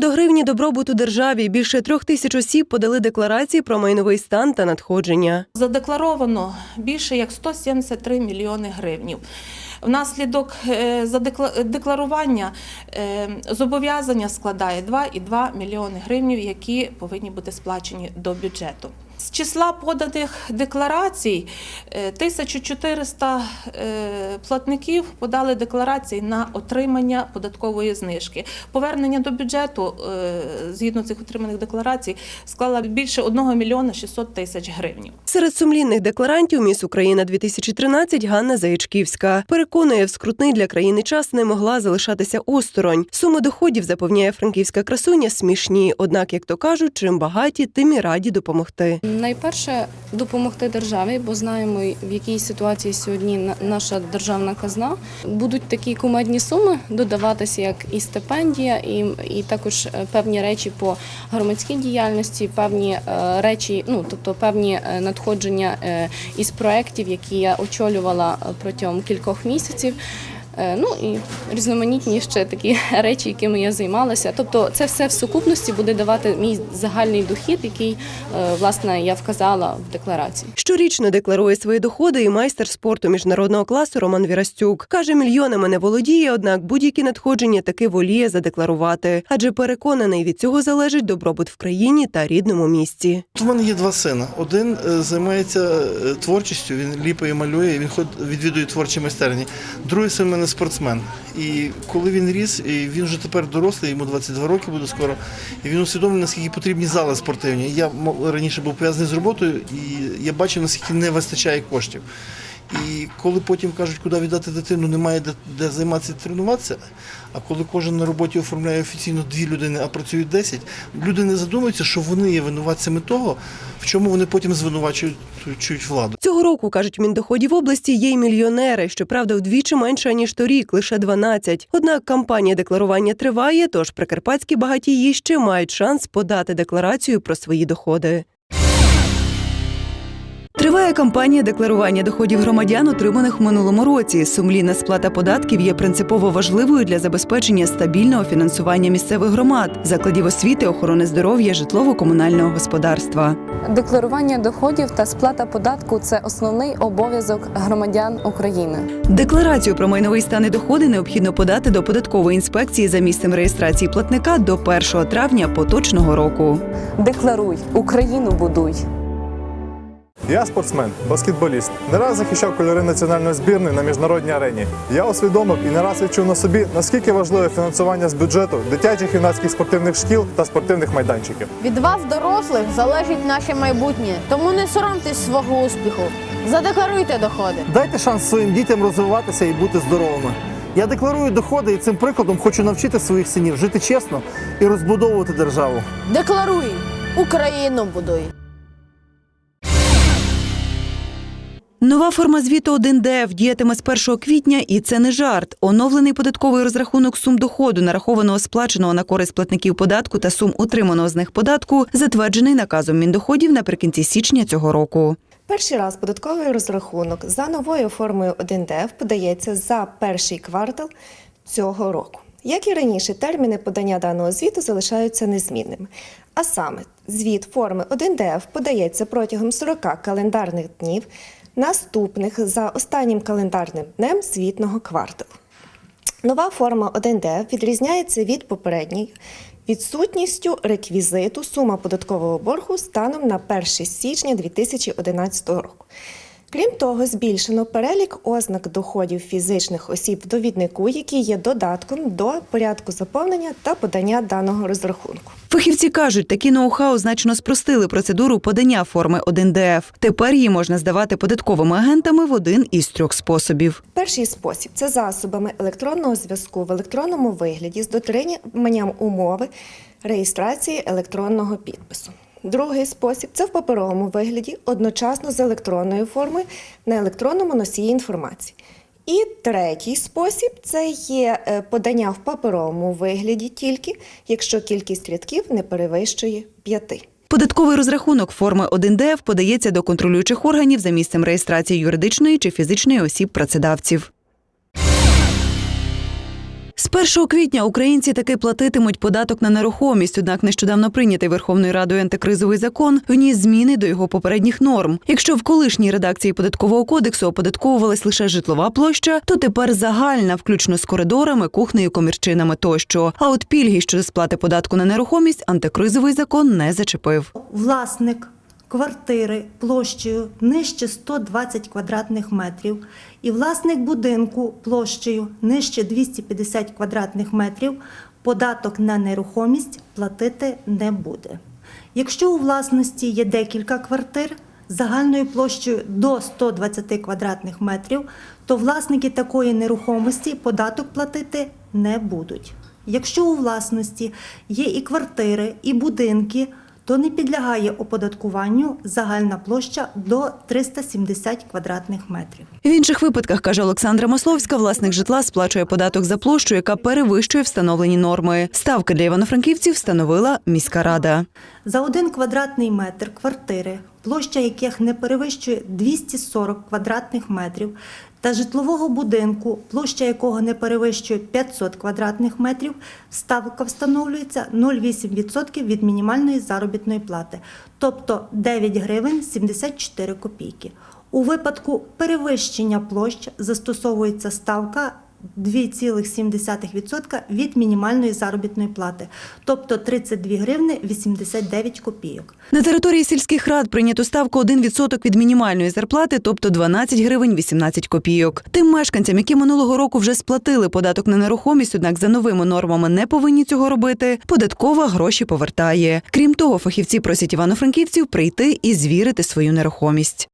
до гривні добробуту державі. Більше трьох тисяч осіб подали декларації про майновий стан та надходження. Задекларовано більше як 173 мільйони гривнів. Внаслідок е, декларування е, зобов'язання складає 2,2 мільйони гривнів, які повинні бути сплачені до бюджету. З числа поданих декларацій е, 1400 е, платників подали декларації на отримання податкової знижки. Повернення до бюджету е, згідно цих отриманих декларацій склала більше 1 мільйона 600 тисяч гривень. Серед сумлінних декларантів Міс Україна 2013 Ганна Заячківська переконує, в скрутний для країни час не могла залишатися осторонь. Суми доходів запевняє франківська красуня смішні. Однак, як то кажуть, чим багаті, тим і раді допомогти. Найперше допомогти державі, бо знаємо, в якій ситуації сьогодні на- наша державна казна. Будуть такі кумедні суми додаватися, як і стипендія, і, і також е, певні речі по громадській діяльності, певні е, речі, ну тобто певні е, надходження із проєктів, які я очолювала протягом кількох місяців. Е, Ну і різноманітні ще такі речі, якими я займалася. Тобто, це все в сукупності буде давати мій загальний дохід, який е, власне я вказала в декларації. Щорічно декларує свої доходи і майстер спорту міжнародного класу Роман Вірастюк. Каже, мільйонами не володіє, однак будь-які надходження таки воліє задекларувати, адже переконаний від цього залежить добробут в країні та рідному місті. У мене є два сина. Один е, займається творчістю, він ліпає, малює, він ход відвідує творчі майстерні. Другий син мене спортсмен. І коли він ріс, він вже тепер дорослий, йому 22 роки буде скоро, і він усвідомлює, наскільки потрібні зали спортивні. Я раніше був пов'язаний з роботою, і я бачив, наскільки не вистачає коштів. І коли потім кажуть, куди віддати дитину, немає де, де займатися тренуватися. А коли кожен на роботі оформляє офіційно дві людини, а працюють 10, люди не задумуються, що вони є винуватцями того, в чому вони потім звинувачують владу. Цього року кажуть, Міндоходів області є й мільйонери. Щоправда, вдвічі менше ніж торік, лише 12. Однак кампанія декларування триває, тож прикарпатські багатії ще мають шанс подати декларацію про свої доходи. Триває кампанія декларування доходів громадян, отриманих в минулому році. Сумлінна сплата податків є принципово важливою для забезпечення стабільного фінансування місцевих громад, закладів освіти, охорони здоров'я, житлово-комунального господарства. Декларування доходів та сплата податку це основний обов'язок громадян України. Декларацію про майновий стан і доходи необхідно подати до податкової інспекції за місцем реєстрації платника до 1 травня поточного року. Декларуй Україну будуй. Я спортсмен, баскетболіст. Не раз захищав кольори національної збірної на міжнародній арені. Я усвідомив і не раз відчув на собі, наскільки важливе фінансування з бюджету дитячих юнацьких спортивних шкіл та спортивних майданчиків. Від вас, дорослих, залежить наше майбутнє. Тому не соромтесь свого успіху. Задекларуйте доходи. Дайте шанс своїм дітям розвиватися і бути здоровими. Я декларую доходи і цим прикладом хочу навчити своїх синів жити чесно і розбудовувати державу. Декларуй Україну будуй. Нова форма звіту 1ДФ діятиме з 1 квітня, і це не жарт. Оновлений податковий розрахунок сум доходу, нарахованого сплаченого на користь платників податку та сум отриманого з них податку, затверджений наказом Міндоходів наприкінці січня цього року. Перший раз податковий розрахунок за новою формою 1ДФ подається за перший квартал цього року. Як і раніше, терміни подання даного звіту залишаються незмінними. А саме, звіт форми 1ДФ подається протягом 40 календарних днів, наступних за останнім календарним днем звітного кварталу. Нова форма 1Д відрізняється від попередньої відсутністю реквізиту сума податкового боргу станом на 1 січня 2011 року. Крім того, збільшено перелік ознак доходів фізичних осіб в довіднику, які є додатком до порядку заповнення та подання даного розрахунку. Фахівці кажуть, такі ноу-хау значно спростили процедуру подання форми 1ДФ. Тепер її можна здавати податковими агентами в один із трьох способів. Перший спосіб це засобами електронного зв'язку в електронному вигляді з дотриманням умови реєстрації електронного підпису. Другий спосіб це в паперовому вигляді, одночасно з електронною формою на електронному носії інформації. І третій спосіб це є е, подання в паперовому вигляді тільки, якщо кількість рядків не перевищує п'яти. Податковий розрахунок форми 1ДФ подається до контролюючих органів за місцем реєстрації юридичної чи фізичної осіб працедавців. З З 1 квітня українці таки платитимуть податок на нерухомість. Однак нещодавно прийнятий Верховною Радою антикризовий закон вніс зміни до його попередніх норм. Якщо в колишній редакції податкового кодексу оподатковувалась лише житлова площа, то тепер загальна, включно з коридорами, кухнею, комірчинами тощо. А от пільги щодо сплати податку на нерухомість антикризовий закон не зачепив. власник квартири площею нижче 120 квадратних метрів і власник будинку площею нижче 250 квадратних метрів податок на нерухомість платити не буде. Якщо у власності є декілька квартир загальною площею до 120 квадратних метрів, то власники такої нерухомості податок платити не будуть. Якщо у власності є і квартири, і будинки, то не підлягає оподаткуванню загальна площа до 370 квадратних метрів. В інших випадках, каже Олександра Масловська, власник житла сплачує податок за площу, яка перевищує встановлені норми. Ставки для івано-франківців встановила міська рада. За один квадратний метр квартири, площа яких не перевищує 240 квадратних метрів, та житлового будинку, площа якого не перевищує 500 квадратних метрів, ставка встановлюється 0,8% від мінімальної заробітної плати, тобто 9 гривень 74 копійки. У випадку перевищення площ застосовується ставка 2,7% від мінімальної заробітної плати, тобто 32 гривни 89 копійок. На території сільських рад прийнято ставку 1% від мінімальної зарплати, тобто 12 гривень 18 копійок. Тим мешканцям, які минулого року вже сплатили податок на нерухомість, однак за новими нормами не повинні цього робити, податкова гроші повертає. Крім того, фахівці просять івано-франківців прийти і звірити свою нерухомість.